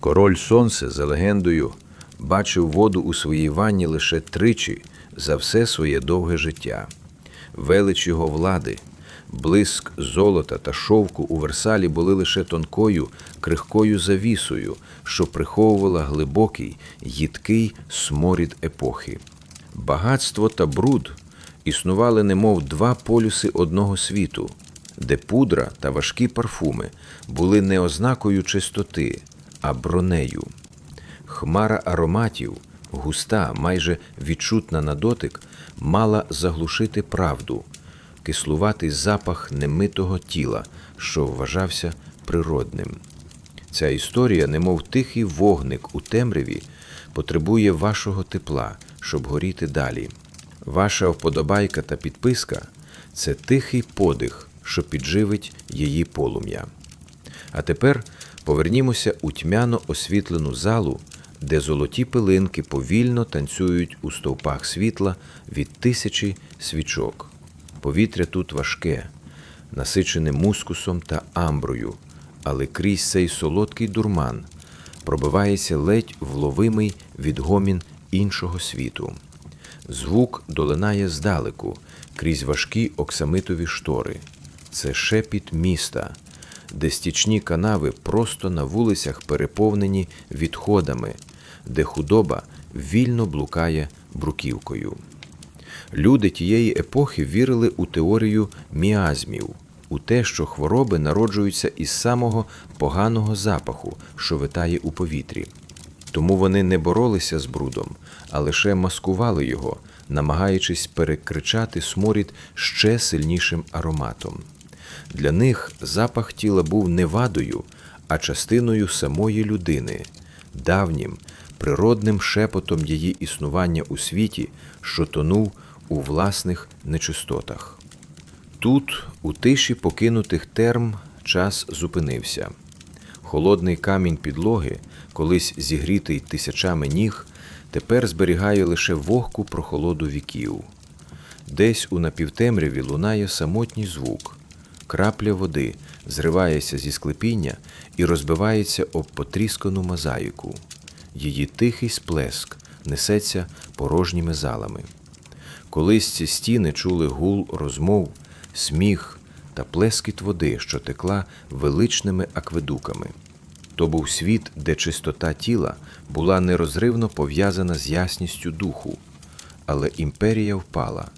Король Сонце, за легендою, бачив воду у своїй ванні лише тричі за все своє довге життя. Велич його влади, блиск золота та шовку у Версалі були лише тонкою, крихкою завісою, що приховувала глибокий, їдкий сморід епохи. Багатство та бруд існували немов два полюси одного світу, де пудра та важкі парфуми були не ознакою чистоти, а бронею. Хмара ароматів, густа, майже відчутна на дотик, мала заглушити правду, кислуватий запах немитого тіла, що вважався природним. Ця історія, немов тихий вогник у темряві, потребує вашого тепла, щоб горіти далі. Ваша вподобайка та підписка це тихий подих, що підживить її полум'я. А тепер повернімося у тьмяно освітлену залу, де золоті пилинки повільно танцюють у стовпах світла від тисячі свічок. Повітря тут важке, насичене мускусом та амброю, але крізь цей солодкий дурман пробивається ледь вловимий відгомін іншого світу. Звук долинає здалеку, крізь важкі оксамитові штори. Це шепіт міста, де стічні канави просто на вулицях переповнені відходами, де худоба вільно блукає бруківкою. Люди тієї епохи вірили у теорію міазмів, у те, що хвороби народжуються із самого поганого запаху, що витає у повітрі. Тому вони не боролися з брудом, а лише маскували його, намагаючись перекричати сморід ще сильнішим ароматом. Для них запах тіла був не вадою, а частиною самої людини, давнім, природним шепотом її існування у світі, що тонув у власних нечистотах. Тут, у тиші покинутих терм, час зупинився. Холодний камінь підлоги, колись зігрітий тисячами ніг, тепер зберігає лише вогку прохолоду віків. Десь у напівтемряві лунає самотній звук. Крапля води зривається зі склепіння і розбивається об потріскану мозаїку. Її тихий сплеск несеться порожніми залами. Колись ці стіни чули гул розмов, сміх та плескіт води, що текла величними акведуками. То був світ, де чистота тіла була нерозривно пов'язана з ясністю духу, але імперія впала,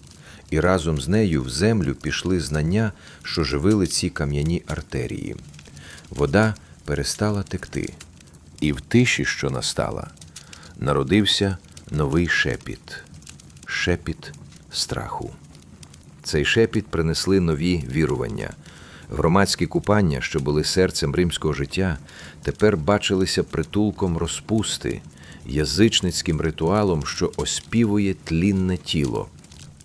і разом з нею в землю пішли знання, що живили ці кам'яні артерії. Вода перестала текти, і в тиші, що настала, народився новий шепіт шепіт страху. Цей шепіт принесли нові вірування. Громадські купання, що були серцем римського життя, тепер бачилися притулком розпусти, язичницьким ритуалом, що оспівує тлінне тіло.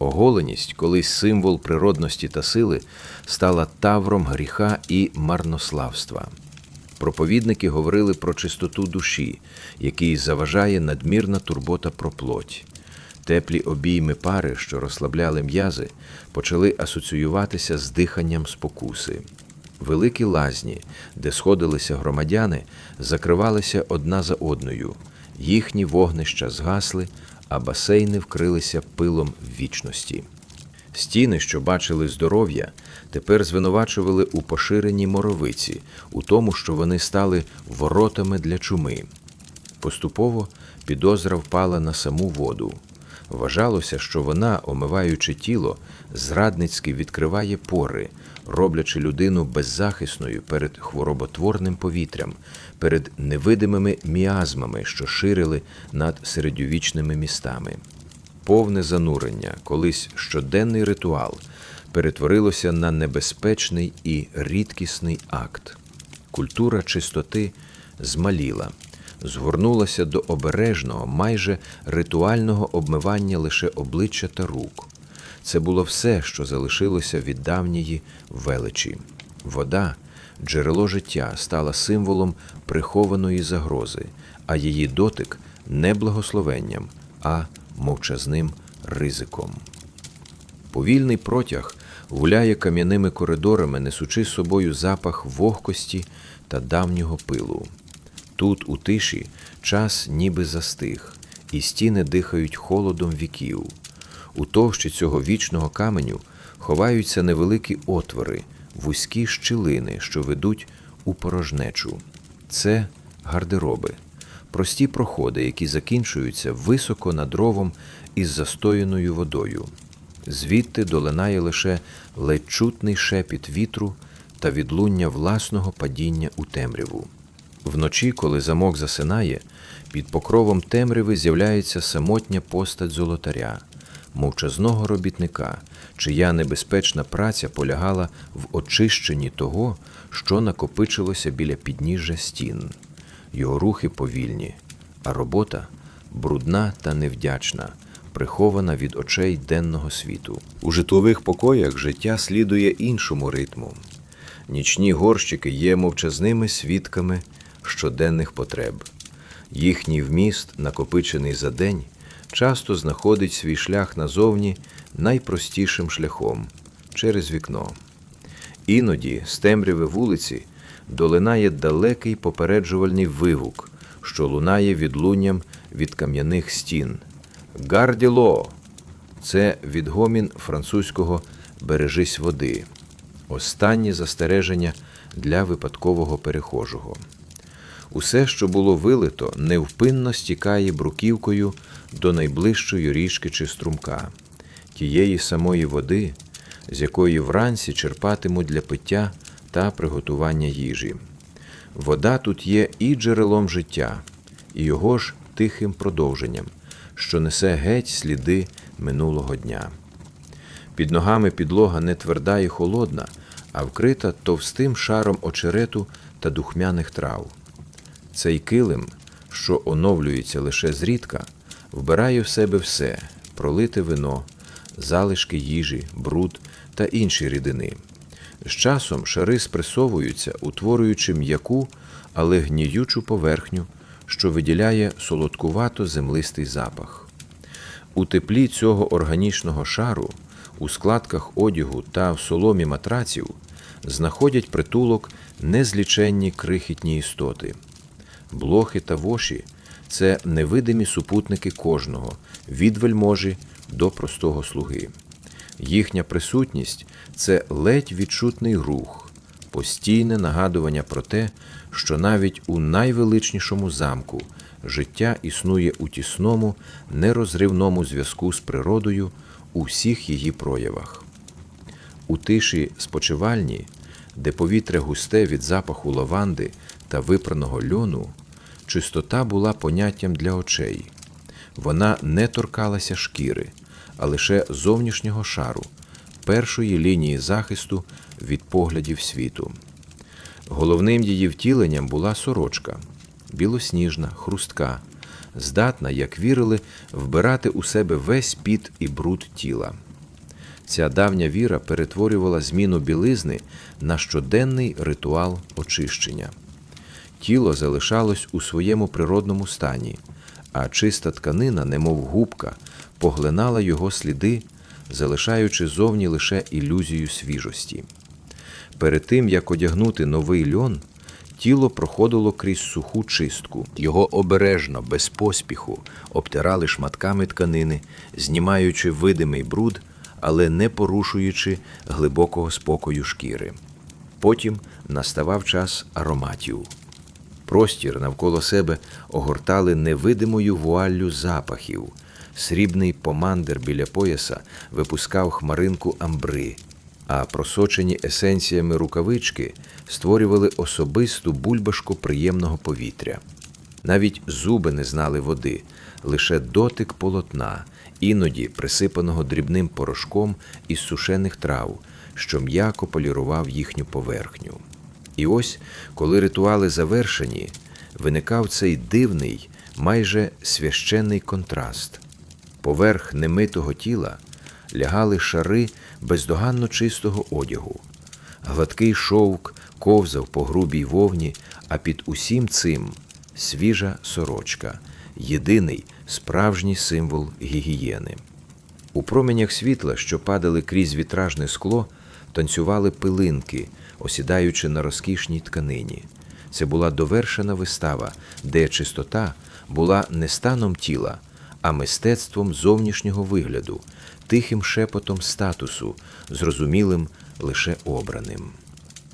Оголеність, колись символ природності та сили, стала тавром гріха і марнославства. Проповідники говорили про чистоту душі, який заважає надмірна турбота про плоть. Теплі обійми пари, що розслабляли м'язи, почали асоціюватися з диханням спокуси. Великі лазні, де сходилися громадяни, закривалися одна за одною. Їхні вогнища згасли, а басейни вкрилися пилом вічності. Стіни, що бачили здоров'я, тепер звинувачували у поширенні моровиці, у тому, що вони стали воротами для чуми. Поступово підозра впала на саму воду. Вважалося, що вона, омиваючи тіло, зрадницьки відкриває пори, роблячи людину беззахисною перед хвороботворним повітрям, перед невидимими міазмами, що ширили над середньовічними містами. Повне занурення, колись щоденний ритуал, перетворилося на небезпечний і рідкісний акт. Культура чистоти змаліла згорнулася до обережного, майже ритуального обмивання лише обличчя та рук. Це було все, що залишилося від давньої величі. Вода, джерело життя, стала символом прихованої загрози, а її дотик не благословенням, а мовчазним ризиком. Повільний протяг гуляє кам'яними коридорами, несучи з собою запах вогкості та давнього пилу. Тут, у тиші, час ніби застиг, і стіни дихають холодом віків. У товщі цього вічного каменю ховаються невеликі отвори, вузькі щілини, що ведуть у порожнечу. Це гардероби, прості проходи, які закінчуються високо над ровом із застояною водою. Звідти долинає лише ледь чутний шепіт вітру та відлуння власного падіння у темряву. Вночі, коли замок засинає, під покровом темряви з'являється самотня постать золотаря, мовчазного робітника, чия небезпечна праця полягала в очищенні того, що накопичилося біля підніжжя стін. Його рухи повільні, а робота брудна та невдячна, прихована від очей денного світу. У житлових покоях життя слідує іншому ритму. Нічні горщики є мовчазними свідками щоденних потреб. Їхній вміст, накопичений за день, часто знаходить свій шлях назовні найпростішим шляхом через вікно. Іноді з темряви вулиці долинає далекий попереджувальний вигук, що лунає відлунням від кам'яних стін. Гарділо! Це відгомін французького бережись води. Останнє застереження для випадкового перехожого. Усе, що було вилито, невпинно стікає бруківкою до найближчої річки чи струмка, тієї самої води, з якої вранці черпатимуть для пиття та приготування їжі. Вода тут є і джерелом життя, і його ж тихим продовженням, що несе геть сліди минулого дня. Під ногами підлога не тверда і холодна, а вкрита товстим шаром очерету та духмяних трав. Цей килим, що оновлюється лише зрідка, вбирає в себе все пролите вино, залишки їжі, бруд та інші рідини. З часом шари спресовуються, утворюючи м'яку, але гніючу поверхню, що виділяє солодкувато землистий запах. У теплі цього органічного шару, у складках одягу та в соломі матраців знаходять притулок незліченні крихітні істоти. Блохи та воші це невидимі супутники кожного, від вельможі до простого слуги. Їхня присутність це ледь відчутний рух, постійне нагадування про те, що навіть у найвеличнішому замку життя існує у тісному, нерозривному зв'язку з природою у всіх її проявах. У тиші спочивальні, де повітря густе від запаху лаванди та випраного льону, чистота була поняттям для очей. Вона не торкалася шкіри, а лише зовнішнього шару, першої лінії захисту від поглядів світу. Головним її втіленням була сорочка, білосніжна, хрустка, здатна, як вірили, вбирати у себе весь піт і бруд тіла. Ця давня віра перетворювала зміну білизни на щоденний ритуал очищення. Тіло залишалось у своєму природному стані, а чиста тканина, немов губка, поглинала його сліди, залишаючи зовні лише ілюзію свіжості. Перед тим, як одягнути новий льон, тіло проходило крізь суху чистку. Його обережно, без поспіху, обтирали шматками тканини, знімаючи видимий бруд, але не порушуючи глибокого спокою шкіри. Потім наставав час ароматів. Простір навколо себе огортали невидимою вуаллю запахів. Срібний помандер біля пояса випускав хмаринку амбри, а просочені есенціями рукавички створювали особисту бульбашку приємного повітря. Навіть зуби не знали води, лише дотик полотна, іноді присипаного дрібним порошком із сушених трав, що м'яко полірував їхню поверхню. І ось, коли ритуали завершені, виникав цей дивний, майже священний контраст. Поверх немитого тіла лягали шари бездоганно чистого одягу. Гладкий шовк ковзав по грубій вовні, а під усім цим свіжа сорочка, єдиний справжній символ гігієни. У променях світла, що падали крізь вітражне скло, танцювали пилинки, осідаючи на розкішній тканині. Це була довершена вистава, де чистота була не станом тіла, а мистецтвом зовнішнього вигляду, тихим шепотом статусу, зрозумілим лише обраним.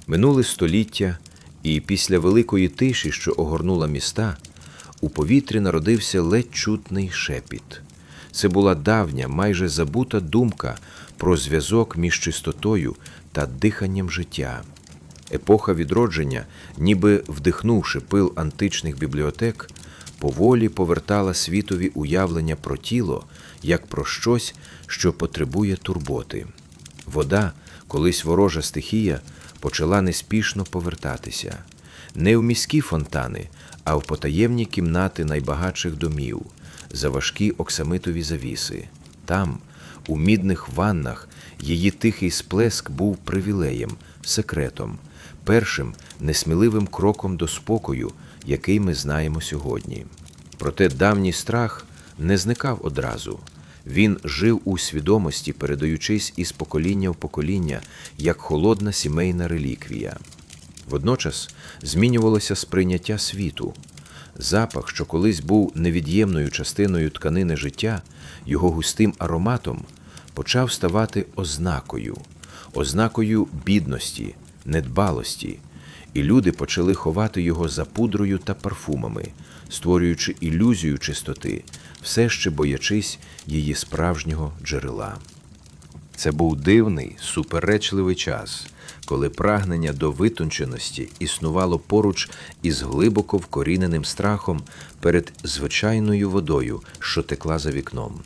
Минули століття, і після великої тиші, що огорнула міста, у повітрі народився ледь чутний шепіт. Це була давня, майже забута думка про зв'язок між чистотою та диханням життя. Епоха відродження, ніби вдихнувши пил античних бібліотек, поволі повертала світові уявлення про тіло як про щось, що потребує турботи. Вода, колись ворожа стихія, почала неспішно повертатися не в міські фонтани, а в потаємні кімнати найбагатших домів, за важкі оксамитові завіси. Там, у мідних ваннах, її тихий сплеск був привілеєм, секретом, першим несміливим кроком до спокою, який ми знаємо сьогодні. Проте давній страх не зникав одразу. Він жив у свідомості, передаючись із покоління в покоління, як холодна сімейна реліквія. Водночас змінювалося сприйняття світу. Запах, що колись був невід'ємною частиною тканини життя, його густим ароматом, почав ставати ознакою, ознакою бідності, недбалості, і люди почали ховати його за пудрою та парфумами, створюючи ілюзію чистоти, все ще боячись її справжнього джерела. Це був дивний, суперечливий час, коли прагнення до витонченості існувало поруч із глибоко вкоріненим страхом перед звичайною водою, що текла за вікном.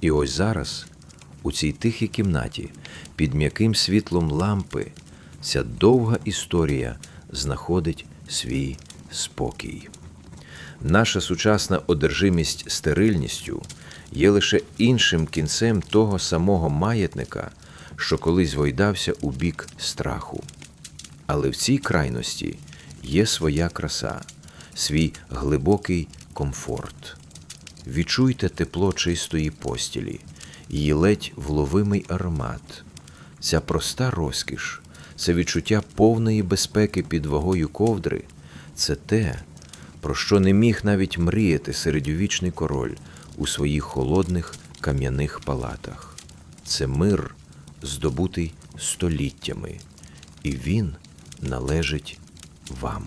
І ось зараз, у цій тихій кімнаті, під м'яким світлом лампи, ця довга історія знаходить свій спокій. Наша сучасна одержимість стерильністю є лише іншим кінцем того самого маятника, що колись войдався у бік страху. Але в цій крайності є своя краса, свій глибокий комфорт. Відчуйте тепло чистої постілі, її ледь вловимий аромат. Ця проста розкіш, це відчуття повної безпеки під вагою ковдри, це те, про що не міг навіть мріяти середньовічний король у своїх холодних кам'яних палатах. Це мир, здобутий століттями, і він належить вам.